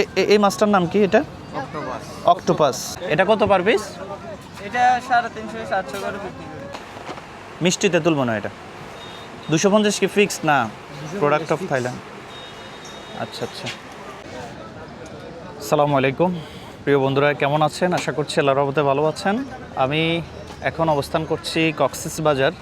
এ- এ- এই মাছটার নাম কি এটা? অক্টোপাস এটা কত পার পিস এটা সাড়ে তিনশো সাতশো করে বিক্রি করি। মিষ্টি তেঁতুল মনে হয় এটা। দুশো পঞ্চাশ কি ফিক্স না প্রোডাক্ট অফ থাইল্যান্ড আচ্ছা আচ্ছা। সালামু আলাইকুম। প্রিয় বন্ধুরা কেমন আছেন? আশা করছি আল্লাহ রহমতে ভালো আছেন। আমি এখন অবস্থান করছি কক্সিস বাজার।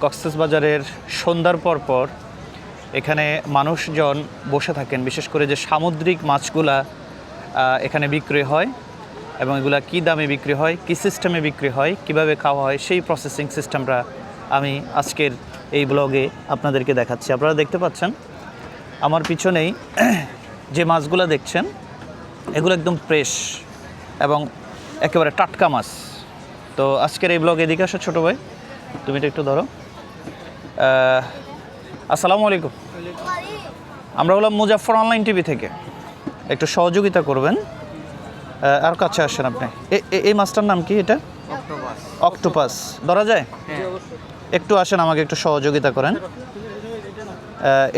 কক্সিস বাজারের সন্ধ্যার পর পর এখানে মানুষজন বসে থাকেন, বিশেষ করে যে সামুদ্রিক মাছগুলা এখানে বিক্রি হয় এবং এগুলা কী দামে বিক্রি হয়, কী সিস্টেমে বিক্রি হয়, কীভাবে খাওয়া হয়, সেই প্রসেসিং সিস্টেমটা আমি আজকের এই ব্লগে আপনাদেরকে দেখাচ্ছি। আপনারা দেখতে পাচ্ছেন, আমার পিছনেই যে মাছগুলো দেখছেন, এগুলো একদম ফ্রেশ এবং একেবারে টাটকা মাছ। তো আজকের এই ব্লগে এদিকে আসো ছোটো ভাই, তুমি এটা একটু ধরো। আসসালামু আলাইকুম। আমরা হলাম মুজাফর অনলাইন টিভি থেকে। একটু সহযোগিতা করবেন। আর কাছে আসেন আপনি। এই মাছটার নাম কি এটা? অক্টোপাস। ধরা যায়? হ্যাঁ। একটু আসেন আমাকে একটু সহযোগিতা করেন।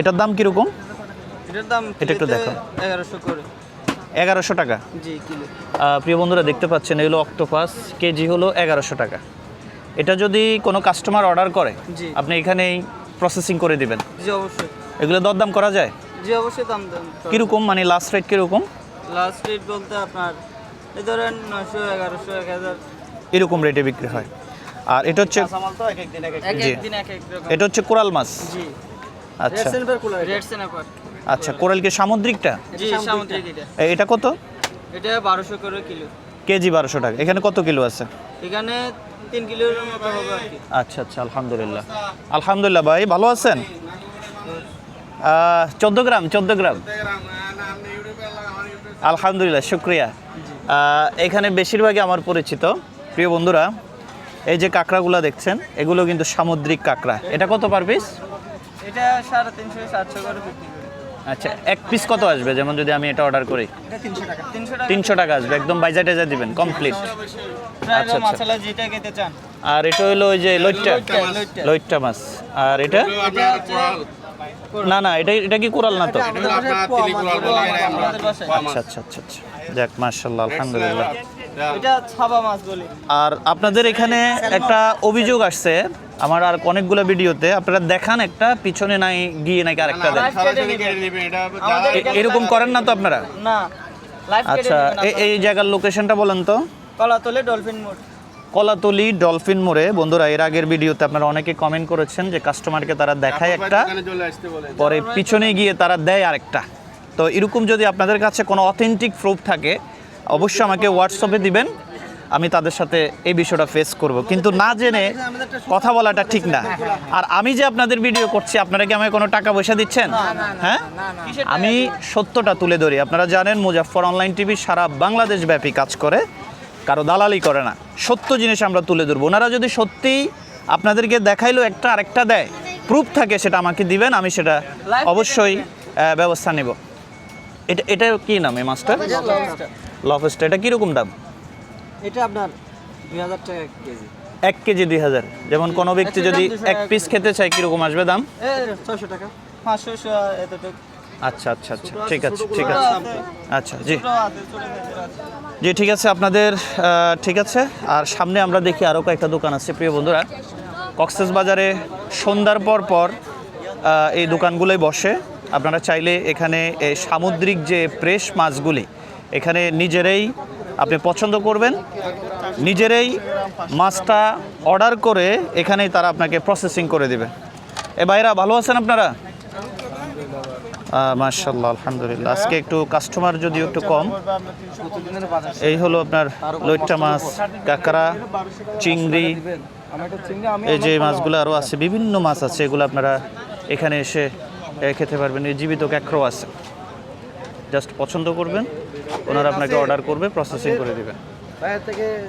এটার দাম কীরকম? এটার দাম এটা একটু দেখো। এগারোশো করে। এগারোশো টাকা? প্রিয় বন্ধুরা দেখতে পাচ্ছেন এগুলো অক্টোপাস। কেজি হলো এগারোশো টাকা। এটা যদি কোনো কাস্টমার অর্ডার করে আপনি এখানেই প্রসেসিং করে দিবেন। জি অবশ্যই। এগুলো দরদাম করা যায়? জি অবশ্যই দাম দাম কীরকম? মানে লাস্ট রেট কীরকম? লাস্ট রেট বলতে আপনার এই ধরেন নয়শো এগারোশো এক হাজার। এরকম রেটে বিক্রি হয়। আর এটা হচ্ছে এক জি। এক দিন এক এক রকম। এটা হচ্ছে কোরাল মাছ? জি। আচ্ছা। আচ্ছা কোরাল কি সামুদ্রিকটা? জি সামুদ্রিক এটা। এটা কত? এটা বারোশো করে কিলো। কেজি বারোশো টাকা। এখানে কত কিলো আছে? এখানে তিন কিলোর মতো হবে আচ্ছা আচ্ছা আলহামদুলিল্লাহ। আলহামদুলিল্লাহ ভাই ভালো আছেন? চোদ্দ গ্রাম চোদ্দ গ্রাম। আলহামদুলিল্লাহ শুক্রিয়া। এখানে বেশিরভাগই আমার পরিচিত প্রিয় বন্ধুরা। এই যে কাঁকড়াগুলো দেখছেন এগুলো কিন্তু সামুদ্রিক কাঁকড়া। এটা কত পার পিস এটা সাড়ে তিনশো সাতশো করে আচ্ছা এক পিস কত আসবে? যেমন যদি আমি এটা অর্ডার করি। তিনশো টাকা। আসবে একদম বাইজা টাইজা দিবেন কমপ্লিট আচ্ছা, আচ্ছা। আর এটা হলো ওই যে লইট্টা। লইট্টা, মাছ। আর এটা? না না এটা এটা কি কোরাল না তো? আচ্ছা আচ্ছা আচ্ছা আচ্ছা। যাক মার্শাল্লাহ আলহামদুলিল্লাহ। এটা ছাবা মাছ বলি। আর আপনাদের এখানে একটা অভিযোগ আসছে আমার আর অনেকগুলো ভিডিওতে। আপনারা দেখান একটা পিছনে নাই গিয়ে নাকি আরেকটা দেন। এরকম করেন না তো আপনারা? না আচ্ছা এই জায়গার লোকেশনটা বলেন তো। কলাতলে ডলফিন মোড়। কলাতলি ডলফিন মোড়ে। বন্ধুরা এর আগের ভিডিওতে আপনারা অনেকে কমেন্ট করেছেন যে কাস্টমারকে তারা দেখায় একটা পরে পিছনে গিয়ে তারা দেয় আরেকটা। তো এরকম যদি আপনাদের কাছে কোনো অথেন্টিক প্রুফ থাকে অবশ্যই আমাকে হোয়াটসঅ্যাপে দিবেন আমি তাদের সাথে এই বিষয়টা ফেস করব। কিন্তু না জেনে কথা বলাটা ঠিক না। আর আমি যে আপনাদের ভিডিও করছি আপনারা কি আমাকে কোনো টাকা পয়সা দিচ্ছেন? হ্যাঁ? আমি সত্যটা তুলে ধরি। আপনারা জানেন মুজাফর অনলাইন টিভি সারা বাংলাদেশ ব্যাপী কাজ করে। কারও দালালি করে না। সত্য জিনিস আমরা তুলে ধরবো। ওনারা যদি সত্যিই আপনাদেরকে দেখাইলো একটা আরেকটা দেয় প্রুফ থাকে সেটা আমাকে দিবেন আমি সেটা অবশ্যই ব্যবস্থা নেব। এটা এটা কি নাম এই মাছটার? লফস্টার এটা কীরকম দাম? এটা আপনার দুই হাজার টাকা কেজি। এক কেজি দুই হাজার। যেমন কোনো ব্যক্তি যদি এক পিস খেতে চায় কীরকম আসবে দাম? ছয়শো টাকা। পাঁচশো এতটুকু। আচ্ছা আচ্ছা আচ্ছা। ঠিক আছে ঠিক আছে আচ্ছা জি। জি ঠিক আছে আপনাদের ঠিক আছে। আর সামনে আমরা দেখি আরও কয়েকটা দোকান আছে প্রিয় বন্ধুরা। কক্সেস বাজারে সন্ধ্যার পর পর এই দোকানগুলোই বসে। আপনারা চাইলে এখানে এই সামুদ্রিক যে প্রেস মাছগুলি এখানে নিজেরাই আপনি পছন্দ করবেন। নিজেরাই মাছটা অর্ডার করে এখানেই তারা আপনাকে প্রসেসিং করে দেবে। এ ভাইরা ভালো আছেন আপনারা? মার্শাল্লাহ আলহামদুলিল্লাহ। আজকে একটু কাস্টমার যদিও একটু কম, এই হলো আপনার লইট্টা মাছ, কাঁকড়া, চিংড়ি, এই যে মাছগুলো আরও আছে, বিভিন্ন মাছ আছে, এগুলো আপনারা এখানে এসে খেতে পারবেন। এই জীবিত ক্যাক্রো আছে। জাস্ট পছন্দ করবেন, ওনারা আপনাকে অর্ডার করবে প্রসেসিং করে দেবে।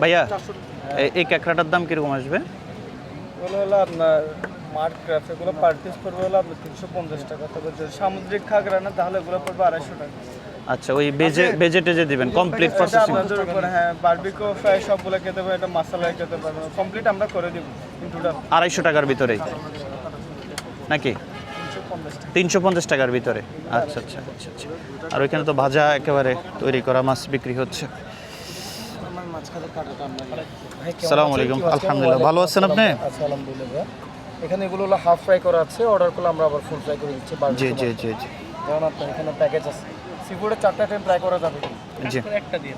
ভাইয়া এই ক্যাকড়াটার দাম কীরকম আসবে? আপনার মার্ক ক্রাফট এগুলো পার পিস পড়বে হলো আপনার তিনশো পঞ্চাশ টাকা। তবে যদি সামুদ্রিক খাগড়া না তাহলে এগুলো পড়বে আড়াইশো টাকা। আচ্ছা ওই বেজে বেজে টেজে দিবেন কমপ্লিট প্রসেসিং আপনাদের উপরে হ্যাঁ বারবিকো ফ্রাই সবগুলো খেতে পারবে এটা মশলা খেতে পারবে কমপ্লিট আমরা করে দিব ইনটুটা আড়াইশো টাকার ভিতরেই। নাকি? তিনশো পঞ্চাশ টাকার ভিতরে। আচ্ছা আচ্ছা আচ্ছা আচ্ছা। আর ওইখানে তো ভাজা একেবারে তৈরি করা মাছ বিক্রি হচ্ছে। আলাইকুম। আলহামদুলিল্লাহ। ভালো আছেন আপনি? এখানে এগুলো হলো হাফ ফ্রাই করা আছে অর্ডার করলে আমরা আবার ফুল ফ্রাই করে দিচ্ছি জি জি জি জি। যেমন আপনার এখানে প্যাকেজ আছে। সিফুডের চারটা টাইম ফ্রাই করা যাবে জি। একটা দিয়ে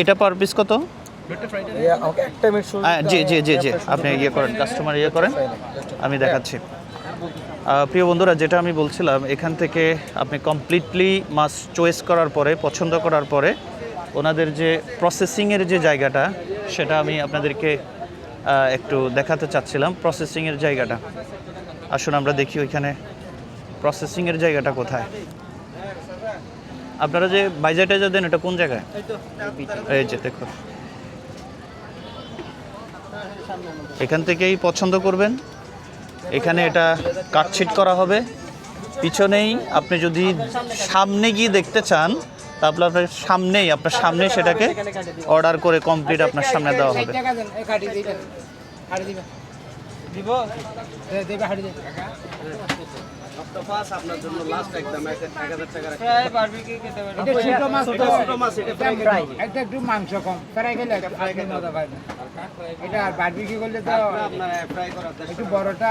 এটা পার পিস কত? হ্যাঁ, জি জি জি জি। আপনি ইয়ে করেন কাস্টমার ইয়ে করেন। আমি দেখাচ্ছি। প্রিয় বন্ধুরা যেটা আমি বলছিলাম এখান থেকে আপনি কমপ্লিটলি মাছ চয়েস করার পরে পছন্দ করার পরে ওনাদের যে প্রসেসিংয়ের যে জায়গাটা সেটা আমি আপনাদেরকে একটু দেখাতে চাচ্ছিলাম প্রসেসিংয়ের জায়গাটা। আসুন আমরা দেখি ওইখানে প্রসেসিংয়ের জায়গাটা কোথায়। আপনারা যে বাইজাটা যা দেন, এটা কোন জায়গায়? এই যে দেখুন। এখান থেকেই পছন্দ করবেন। এখানে এটা কাটছিট করা হবে। পিছনেই আপনি যদি সামনে গিয়ে দেখতে চান তাহলে আপনার সামনেই আপনার সামনে সেটাকে অর্ডার করে কমপ্লিট আপনার সামনে দেওয়া হবে তো করলে তো একটু বড়টা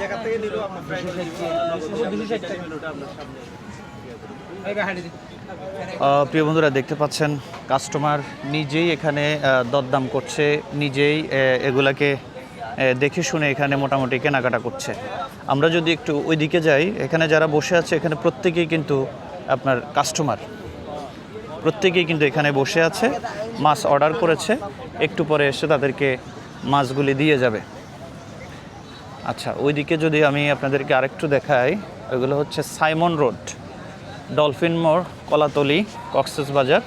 জায়গা থেকে নিলেও আপনার আপনার সামনে। প্রিয় বন্ধুরা দেখতে পাচ্ছেন কাস্টমার নিজেই এখানে দরদাম করছে নিজেই এগুলাকে দেখে শুনে এখানে মোটামুটি কেনাকাটা করছে। আমরা যদি একটু ওই দিকে যাই এখানে যারা বসে আছে এখানে প্রত্যেকেই কিন্তু আপনার কাস্টমার প্রত্যেকেই কিন্তু এখানে বসে আছে মাছ অর্ডার করেছে একটু পরে এসে তাদেরকে মাছগুলি দিয়ে যাবে। আচ্ছা ওইদিকে যদি আমি আপনাদেরকে আরেকটু দেখাই, ওইগুলো হচ্ছে সাইমন রোড, ডলফিন মোড়, কলাতলি কক্সেস বাজার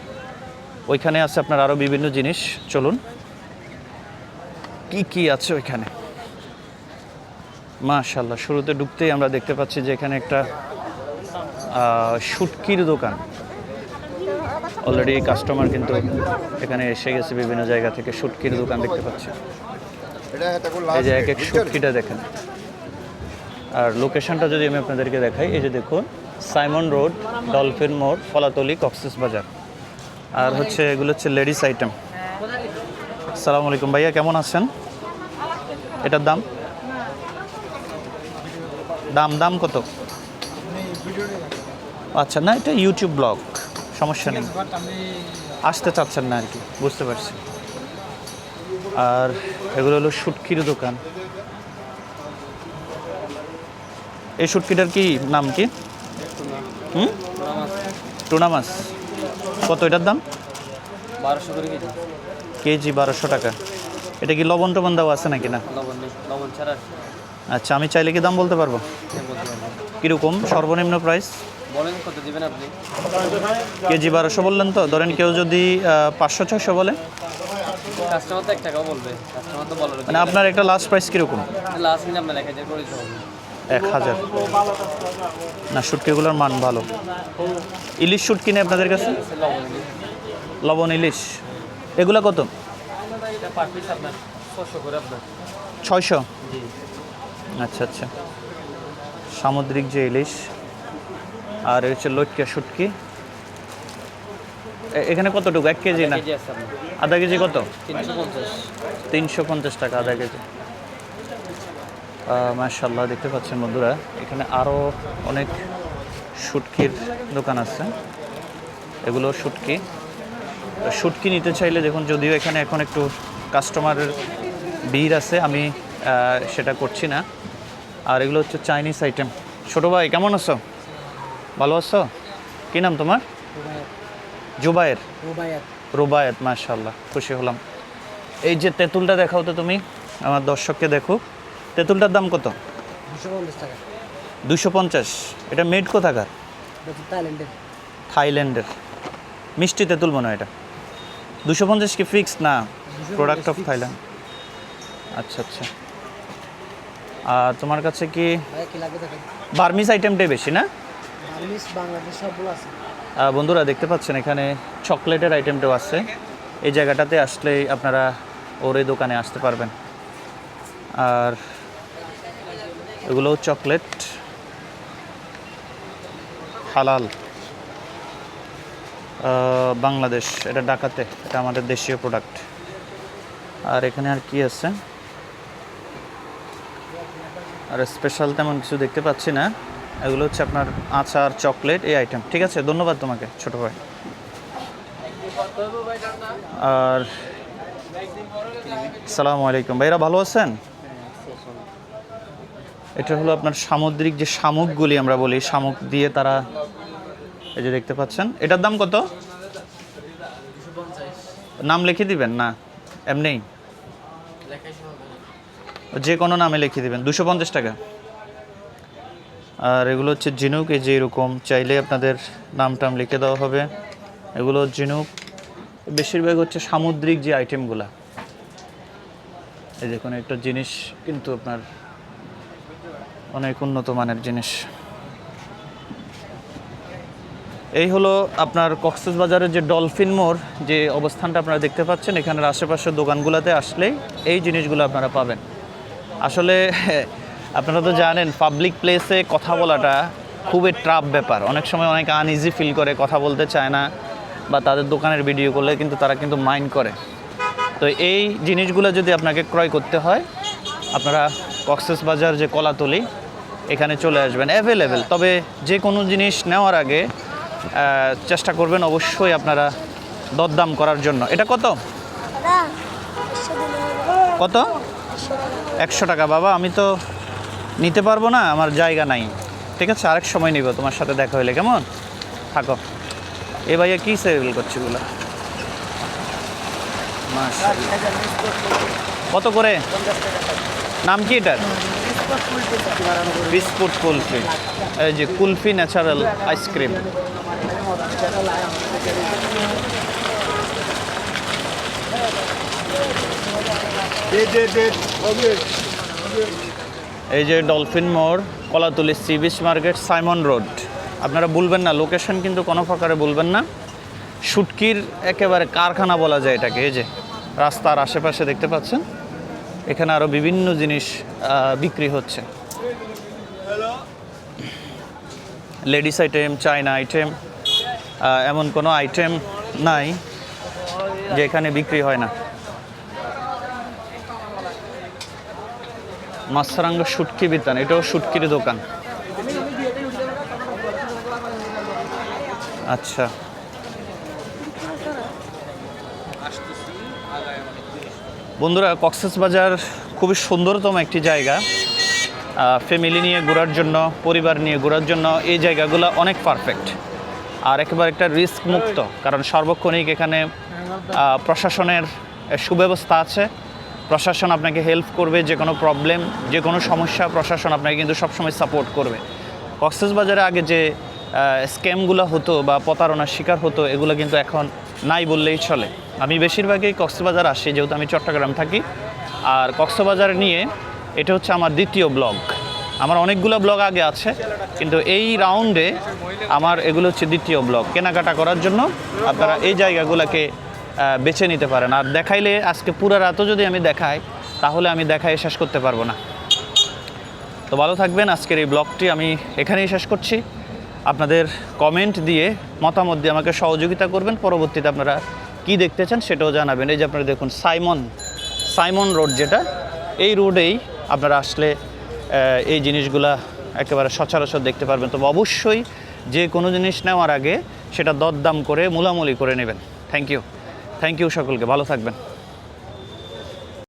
ওইখানে আছে আপনার আরও বিভিন্ন জিনিস, চলুন। কি কি আছে ওইখানে? মাশাল্লাহ শুরুতে ঢুকতেই আমরা দেখতে পাচ্ছি যে এখানে একটা শুটকির দোকান। অলরেডি কাস্টমার কিন্তু এখানে এসে গেছে বিভিন্ন জায়গা থেকে শুটকির দোকান দেখতে পাচ্ছি। এই যে এক এক শুটকিটা দেখেন। আর লোকেশনটা যদি আমি আপনাদেরকে দেখাই এই যে দেখুন সাইমন রোড ডলফিন মোড় ফলাতলি কক্সেস বাজার আর হচ্ছে এগুলো হচ্ছে লেডিস আইটেম সালাম আলাইকুম ভাইয়া কেমন আছেন? এটার দাম? দাম দাম কত? আচ্ছা না এটা ইউটিউব ব্লগ সমস্যা নেই। আসতে চাচ্ছেন না আর কি বুঝতে পারছি। আর এগুলো হলো শুটকির দোকান। এই শুটকিটার কি নাম কি? হুম? টুনা মাছ কত এটার দাম? বারোশো করে কেজি। কেজি বারোশো টাকা। এটা কি লবণ টবণ দেওয়া আছে নাকি না? লবণ ছাড়া আচ্ছা আমি চাইলে কি দাম বলতে পারব? হ্যাঁ, কীরকম? সর্বনিম্ন প্রাইস বলেন কত দিবেন আপনি? কেজি বারোশো বললেন তো? ধরেন কেউ যদি পাঁচশো ছশো বলে? কাস্টমার তো এক টাকাও বলবে। কাস্টমার তো মানে আপনার একটা লাস্ট প্রাইস কীরকম? লাস্ট মিনিট আপনার এক হাজার করে দিতে হবে। এক হাজার। না শুটকিগুলোর মান ভালো। ইলিশ শুটকি কিনে আপনাদের কাছে? লবণ ইলিশ। এগুলো কত? ছয়শো আচ্ছা আচ্ছা। সামুদ্রিক যে ইলিশ আর এই হচ্ছে লটকিয়া শুটকি। এখানে কতটুকু? এক কেজি না? আধা কেজি কত? তিনশো পঞ্চাশ। টাকা আধা কেজি। মার্শাল্লাহ দেখতে পাচ্ছেন বন্ধুরা এখানে আরও অনেক শুটকির দোকান আছে। এগুলো শুটকি। শুটকি নিতে চাইলে দেখুন যদিও এখানে এখন একটু কাস্টমারের ভিড় আছে আমি সেটা করছি না। আর এগুলো হচ্ছে চাইনিজ আইটেম ছোটো ভাই কেমন আছো? ভালো আছো? কী নাম তোমার? জুবায়ের? রুবায়েত। মাশাল্লাহ খুশি হলাম। এই যে তেঁতুলটা দেখাও তো তুমি আমার দর্শককে দেখো তেঁতুলটার দাম কত? দুশো পঞ্চাশ এটা মেড কোথাকার? থাইল্যান্ডের। থাইল্যান্ডের। মিষ্টি তেঁতুল মনে হয় এটা। দুশো পঞ্চাশ কি ফিক্স না প্রোডাক্ট অফ থাইল্যান্ড আচ্ছা আচ্ছা। আর তোমার কাছে কি বার্মিস আইটেমটাই বেশি না? বাংলাদেশ সবগুলো আছে। আহ, বন্ধুরা দেখতে পাচ্ছেন এখানে চকলেটের আইটেমটাও আছে এই জায়গাটাতে আসলেই আপনারা ওর দোকানে আসতে পারবেন। আর এগুলো চকলেট। হালাল। বাংলাদেশ, এটা ডাকাতে এটা আমাদের দেশীয় প্রোডাক্ট আর এখানে আর কি আছে? আর স্পেশাল তেমন কিছু দেখতে পাচ্ছি না। এগুলো হচ্ছে আপনার আচার চকলেট এই আইটেম ঠিক আছে? ধন্যবাদ তোমাকে ছোট ভাই। আর সালামু আলাইকুম। ভাইরা ভালো আছেন? এটা হলো আপনার সামুদ্রিক যে শামুকগুলি আমরা বলি শামুক দিয়ে তারা এই যে দেখতে পাচ্ছেন। এটার দাম কত? নাম লিখে দিবেন? না এমনি। যে কোনো নামে লিখে দিবেন। দুশো পঞ্চাশ টাকা। আর এগুলো হচ্ছে ঝিনুক এই যে এরকম চাইলে আপনাদের নাম টাম লিখে দেওয়া হবে। এগুলো ঝিনুক বেশিরভাগ হচ্ছে সামুদ্রিক যে আইটেমগুলা এই যে কোনো একটা জিনিস কিন্তু আপনার অনেক উন্নত মানের জিনিস। এই হলো আপনার কক্সবাজারের যে ডলফিন মোড়, যে অবস্থানটা আপনারা দেখতে পাচ্ছেন, এখানের আশেপাশের দোকানগুলোতে আসলেই এই জিনিসগুলো আপনারা পাবেন। আসলে আপনারা তো জানেন পাবলিক প্লেসে কথা বলাটা খুবই ট্রাপ ব্যাপার। অনেক সময় অনেক আনইজি ফিল করে কথা বলতে চায় না বা তাদের দোকানের ভিডিও করলে কিন্তু তারা কিন্তু মাইন্ড করে। তো এই জিনিসগুলো যদি আপনাকে ক্রয় করতে হয় আপনারা কক্সেস বাজার যে কলাতলি এখানে চলে আসবেন অ্যাভেলেবেল তবে যে কোনো জিনিস নেওয়ার আগে চেষ্টা করবেন অবশ্যই আপনারা দরদাম করার জন্য। এটা কত? কত? একশো টাকা। বাবা আমি তো নিতে পারব না, আমার জায়গা নাই। ঠিক আছে, আরেক সময় নিব, তোমার সাথে দেখা হইলে, কেমন? থাকো। এ ভাইয়া কী সেল করছে এগুলো? কত করে? নাম কি এটার? বিস্কুট কুলফি। এই যে কুলফি ন্যাচারাল আইসক্রিম। এই যে ডলফিন মোড়, Kolatoli sea beach market, Sayeman road. আপনারা বলবেন না, লোকেশন কিন্তু কোনো প্রকারে বলবেন না। শুটকির একেবারে কারখানা বলা যায় এটাকে, এই যে রাস্তার আশেপাশে দেখতে পাচ্ছেন। এখানে আরও বিভিন্ন জিনিস বিক্রি হচ্ছে। লেডিস আইটেম চায়না আইটেম এমন কোনো আইটেম নাই যে এখানে বিক্রি হয় না। মাছরাঙ্গ শুটকি বিতান, এটাও শুটকির দোকান। আচ্ছা। বন্ধুরা, কক্সেস বাজার খুবই সুন্দরতম একটি জায়গা। ফ্যামিলি নিয়ে ঘোরার জন্য, পরিবার নিয়ে ঘোরার জন্য এই জায়গাগুলো অনেক পারফেক্ট আর একেবারে একটা রিস্ক মুক্ত, কারণ সার্বক্ষণিক এখানে প্রশাসনের সুব্যবস্থা আছে। প্রশাসন আপনাকে হেল্প করবে, যে কোনো প্রবলেম যে কোনো সমস্যা প্রশাসন আপনাকে কিন্তু সবসময় সাপোর্ট করবে। কক্সেস বাজারে আগে যে স্ক্যামগুলো হতো বা প্রতারণার শিকার হতো, এগুলো কিন্তু এখন নাই বললেই চলে। আমি বেশিরভাগই কক্সবাজার আসি, যেহেতু আমি চট্টগ্রাম থাকি। আর কক্সবাজার নিয়ে, এটা হচ্ছে আমার দ্বিতীয় ব্লগ আমার অনেকগুলো ব্লগ আগে আছে, কিন্তু এই রাউন্ডে আমার এগুলো হচ্ছে দ্বিতীয় ব্লগ কেনাকাটা করার জন্য আপনারা এই জায়গাগুলোকে বেছে নিতে পারেন। আর দেখাইলে আজকে পুরো রাতও যদি আমি দেখাই, তাহলে আমি দেখাই শেষ করতে পারব না। তো ভালো থাকবেন, আজকের এই ব্লগটি আমি এখানেই শেষ করছি। আপনাদের কমেন্ট দিয়ে মতামত দিয়ে আমাকে সহযোগিতা করবেন। পরবর্তীতে আপনারা কি দেখতে চান সেটাও জানাবেন। এই যে আপনারা দেখুন, সাইমন সাইমন রোড যেটা, এই রোডেই আপনারা আসলে এই জিনিসগুলা একেবারে সচরাচর দেখতে পারবেন। তবে অবশ্যই যে কোনো জিনিস নেওয়ার আগে সেটা দরদাম করে, মূলামূলি করে নেবেন। থ্যাংক ইউ থ্যাংক ইউ সকলকে ভালো থাকবেন।